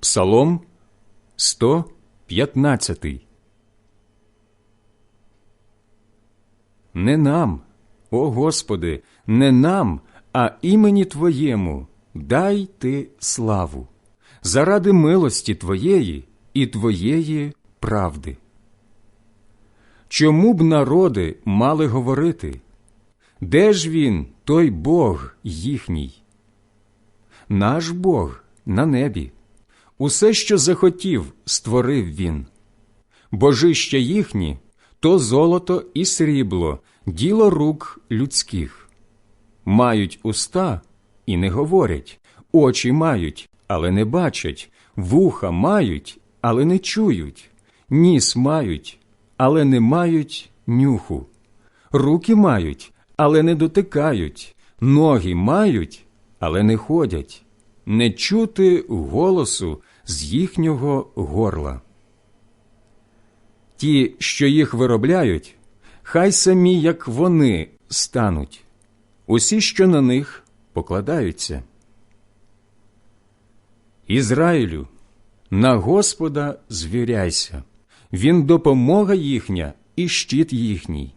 Псалом 115 Не нам, о Господи, не нам, а імені Твоєму дай Ти славу, заради милості Твоєї і Твоєї правди. Чому б народи мали говорити? Де ж він, той Бог їхній? Наш Бог на небі. Усе, що захотів, створив він. Божища їхні то золото і срібло, діло рук людських. Мають уста і не говорять, очі мають, але не бачать, вуха мають, але не чують, ніс мають, але не мають нюху, руки мають, але не дотикають, ноги мають, але не ходять, не чути голосу з їхнього горла. Ті, що їх виробляють, хай самі, як вони, стануть, усі, що на них покладаються. Ізраїлю, на Господа звіряйся, Він допомога їхня і щит їхній.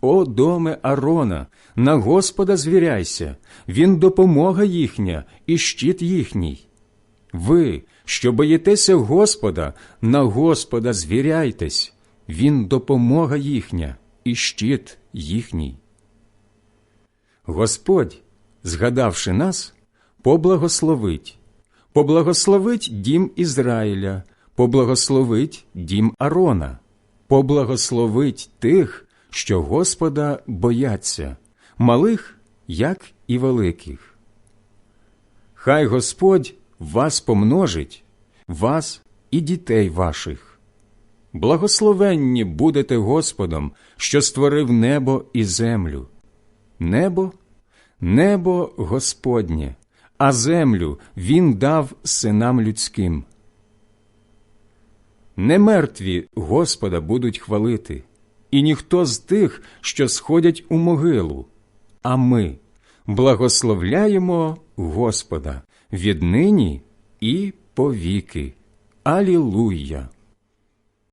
О, доме Арона, на Господа звіряйся, Він допомога їхня і щит їхній. Ви, що боїтеся Господа, на Господа звіряйтесь, Він допомога їхня і щит їхній. Господь, згадавши нас, поблагословить, поблагословить дім Ізраїля, поблагословить дім Арона, поблагословить тих, що Господа бояться, малих, як і великих. Хай Господь вас помножить, вас і дітей ваших. Благословенні будете Господом, що створив небо і землю. Небо небо Господнє, а землю Він дав синам людським. Не мертві Господа будуть хвалити, і ніхто з тих, що сходять у могилу, а ми благословляємо Господа віднині і повіки. Алілуя!